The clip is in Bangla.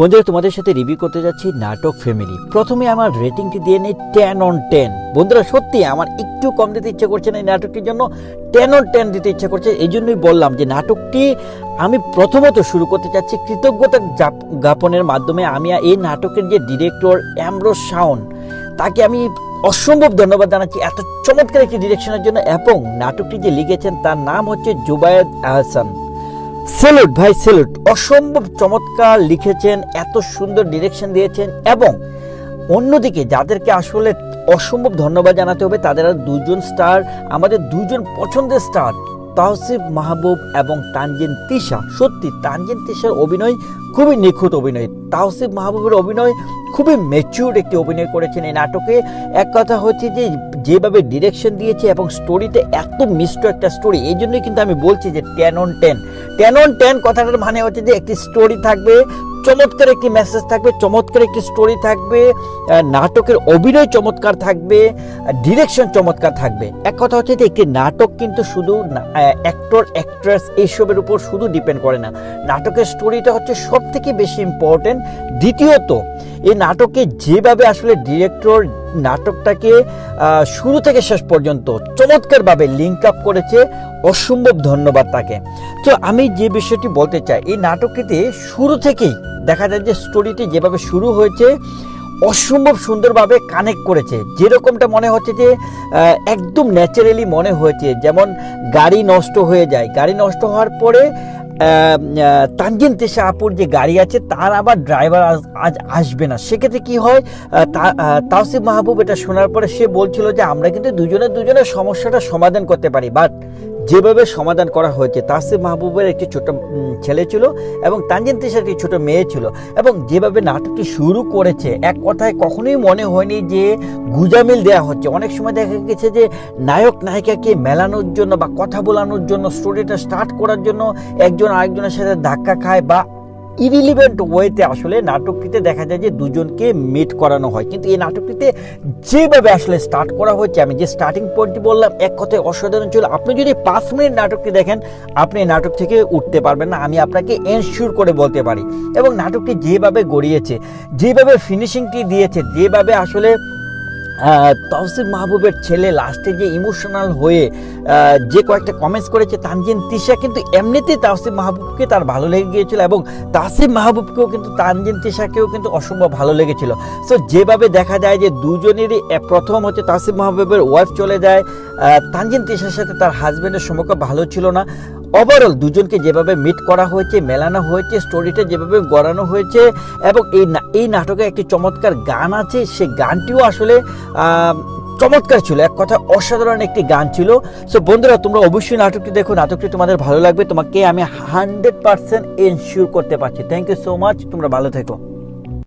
বন্ধুরা, তোমাদের সাথে রিভিউ করতে যাচ্ছি নাটক ফ্যামিলি প্রথমে আমার রেটিংটি দিয়ে নেই টেন অন টেন বন্ধুরা, সত্যি আমার একটু কম দিতে ইচ্ছে করছে না এই নাটকটির জন্য। টেন অন টেন দিতে ইচ্ছে করছে, এই জন্যই বললাম যে নাটকটি আমি প্রথমত শুরু করতে চাচ্ছি কৃতজ্ঞতা জ্ঞাপনের মাধ্যমে। আমি এই নাটকের যে ডিরেক্টর অ্যামরোজ শাওন তাকে আমি অসম্ভব ধন্যবাদ জানাচ্ছি এত চমৎকার একটি ডিরেকশনের জন্য। এবং নাটকটি যে লিখেছেন, তার নাম হচ্ছে জুবায়েদ আহসান। সেলুট ভাই সেলুট অসম্ভব চমৎকার লিখেছেন, এত সুন্দর ডিরেকশন দিয়েছেন এবং অন্যদিকে যাদেরকে আসলে অসম্ভব ধন্যবাদ জানাতে হবে, তাদের আর দুজন স্টার আমাদের দুজন পছন্দের স্টার তাহসিফ মাহবুব এবং তানজিন তিশা। সত্যি, তানজিন তিশার অভিনয় খুবই নিখুঁত অভিনয় তাহসিফ মাহবুবের অভিনয় খুবই ম্যাচিউর একটি অভিনয় করেছেন এই নাটকে। এক কথা হচ্ছে যে, যেভাবে ডিরেকশন দিয়েছে এবং স্টোরিতে এত মিষ্ট একটা স্টোরি এই জন্যই কিন্তু আমি বলছি যে ten on ten ten on ten কথাটার মানে হচ্ছে যে, একটি স্টোরি থাকবে, চমৎকার একটি মেসেজ থাকবে, চমৎকার একটি স্টোরি থাকবে নাটকের অভিনয় চমৎকার থাকবে ডিরেকশন চমৎকার থাকবে। এক কথা হচ্ছে যে, একটি নাটক কিন্তু শুধু অ্যাক্টর অ্যাক্ট্রেস এইসবের উপর শুধু ডিপেন্ড করে না। নাটকের স্টোরিটা হচ্ছে সব থেকে বেশি ইম্পর্টেন্ট দ্বিতীয়ত এই নাটকে যেভাবে আসলে ডিরেক্টর নাটকটাকে শুরু থেকে শেষ পর্যন্ত চমৎকারভাবে লিঙ্ক আপ করেছে, অসম্ভব ধন্যবাদ তাকে। তো আমি যে বিষয়টি বলতে চাই, এই নাটকটিতে শুরু থেকেই দেখা যায় যে স্টোরিটি যেভাবে শুরু হয়েছে, অসম্ভব সুন্দরভাবে কানেক্ট করেছে। যেরকমটা মনে হচ্ছে যে একদম ন্যাচারালি মনে হয়েছে, যেমন গাড়ি নষ্ট হয়ে যায়। গাড়ি নষ্ট হওয়ার পরে তানজিন তেশা আপুর যে গাড়ি আছে, তার আবার ড্রাইভার আজ আসবে না। সেক্ষেত্রে কি হয় তাওসিফ মাহবুব এটা শোনার পরে সে বলছিল যে, আমরা কিন্তু দুজনে দুজনের সমস্যাটা সমাধান করতে পারি। বাট যেভাবে সমাধান করা হয়েছে তাসিফ মাহবুবের একটি ছোট ছেলে ছিল এবং তানজিন তিসার একটি ছোট মেয়ে ছিল। এবং যেভাবে নাটকটি শুরু করেছে, এক কথায় কখনোই মনে হয়নি যে গুজামিল দেয়া হচ্ছে। অনেক সময় দেখা গেছে যে নায়ক, নায়িকাকে মেলানোর জন্য বা কথা বলানোর জন্য স্টোরিটা স্টার্ট করার জন্য একজন আরেকজনের সাথে ধাক্কা খায় বা ইরিলিভেন্ট ওয়েতে আসলে নাটকটিতে দেখা যায় যে দুজনকে মিট করানো হয়। কিন্তু এই নাটকটিতে যেভাবে আসলে স্টার্ট করা হয়েছে, আমি যে স্টার্টিং পয়েন্টটি বললাম, এক কথায় অসাধারণ ছিল। আপনি যদি পাঁচ মিনিট নাটকটি দেখেন, আপনি নাটক থেকে উঠতে পারবেন না। আমি আপনাকে এনশিওর করে বলতে পারি। এবং নাটকটি যেভাবে গড়িয়েছে, যেভাবে ফিনিশিংটি দিয়েছে, যেভাবে আসলে আহ, তহসিফ মাহবুবের ছেলে লাস্টে যে ইমোশনাল হয়ে যে কয়েকটা কমেন্টস করেছে তানজিন তিশা কিন্তু এমনিতেই তাহসিফ মাহবুবকে তার ভালো লেগে গিয়েছিল এবং তাসিফ মাহবুবকেও কিন্তু তানজিন তিশাকেও কিন্তু অসম্ভব ভালো লেগেছিল। সো যেভাবে দেখা যায় যে দুজনেরই প্রথম হচ্ছে তাসিফ মাহবুবের ওয়াইফ চলে যায় তানজিন তিশার সাথে তার হাজবেন্ডের সম্পর্ক ভালো ছিল না। ওভারঅল দুজনকে যেভাবে মিট করা হয়েছে, মেলানো হয়েছে স্টোরিটা যেভাবে গড়ানো হয়েছে, এবং এই এই নাটকে একটি চমৎকার গান আছে সে গানটিও আসলে চমৎকার ছিল। এক কথা অসাধারণ একটি গান ছিল। সো বন্ধুরা, তোমরা অবশ্যই নাটকটি দেখো। নাটকটি তোমাদের ভালো লাগবে। তোমাকে আমি হান্ড্রেড পার্সেন্ট এনশিওর করতে পারছি। থ্যাংক ইউ সো মাচ তোমরা ভালো থেকো।